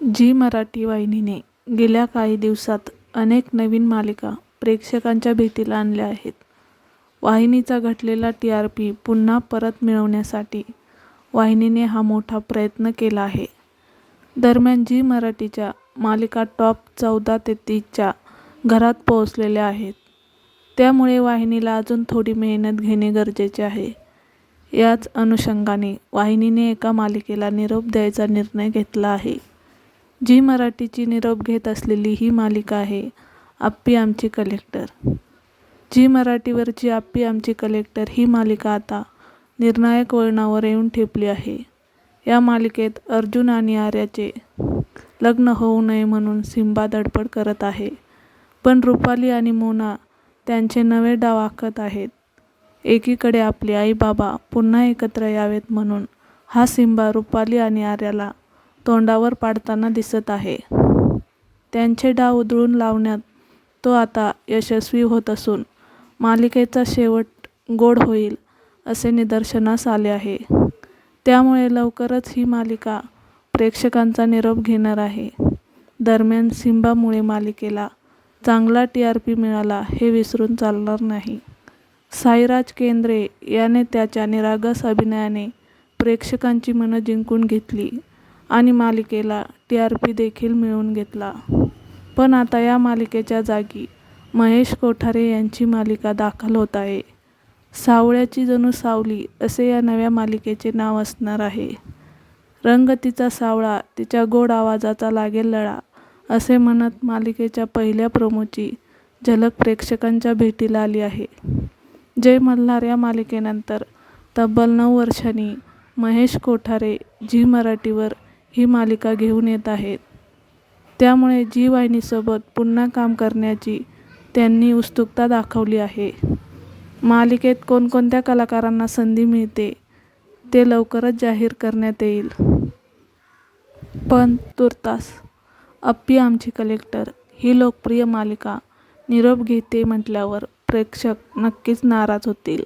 Zee Marathi वाहिनीने गेल्या काही दिवसात अनेक नवीन मालिका प्रेक्षकांच्या भेटीला आणल्या आहेत. वाहिनीचा घटलेला टी आर पी पुन्हा परत मिळवण्यासाठी वाहिनीने हा मोठा प्रयत्न केला आहे. दरम्यान झी मराठीच्या मालिका टॉप चौदा ते तीसच्या घरात पोहोचलेल्या आहेत. त्यामुळे वाहिनीला अजून थोडी मेहनत घेणे गरजेचे आहे. याच अनुषंगाने वाहिनीने एका मालिकेला निरोप द्यायचा निर्णय घेतला आहे. झी मराठीची निरोप घेत असलेली ही मालिका आहे 'आप्पी आमची कलेक्टर'. झी मराठीवरची 'आप्पी आमची कलेक्टर' ही मालिका आता निर्णायक वळणावर येऊन ठेपली आहे. या मालिकेत अर्जुन आणि आर्याचे लग्न होऊ नये म्हणून सिंबा धडपड करत आहे. पण रुपाली आणि मोना त्यांचे नवे डाव आखत आहेत. एकीकडे आपले आई-बाबा पुन्हा एकत्र यावेत म्हणून हा सिंबा रुपाली आणि आर्याला तोंडावर पाडताना दिसत आहे. त्यांचे डाव उधळून लावण्यात तो आता यशस्वी होत असून मालिकेचा शेवट गोड होईल असे निदर्शनास आले आहे. त्यामुळे लवकरच ही मालिका प्रेक्षकांचा निरोप घेणार आहे. दरम्यान सिंबामुळे मालिकेला चांगला टी आर पी मिळाला हे विसरून चालणार नाही. साईराज केंद्रे याने त्याच्या निरागस अभिनयाने प्रेक्षकांची मनं जिंकून घेतली आणि मालिकेला टी आर पी देखील मिळवून घेतला. पण आता या मालिकेच्या जागी महेश कोठारे यांची मालिका दाखल होत आहे. 'सावळ्याची जणू सावली' असे या नव्या मालिकेचे नाव असणार आहे. 'रंग तिचा सावळा, तिच्या गोड आवाजाचा लागेल लळा' असे म्हणत मालिकेच्या पहिल्या प्रोमोची झलक प्रेक्षकांच्या भेटीला आली आहे. जय मल्हार या मालिकेनंतर तब्बल नऊ वर्षांनी महेश कोठारे झी मराठीवर ही मालिका घेऊन येत आहेत. त्यामुळे झी वाहिनीसोबत पुन्हा काम करण्याची त्यांनी उत्सुकता दाखवली आहे. मालिकेत कोणकोणत्या कलाकारांना संधी मिळते ते लवकरच जाहीर करण्यात येईल. पण तुर्तास 'अप्पी आमची कलेक्टर' ही लोकप्रिय मालिका निरोप घेते म्हटल्यावर प्रेक्षक नक्कीच नाराज होतील.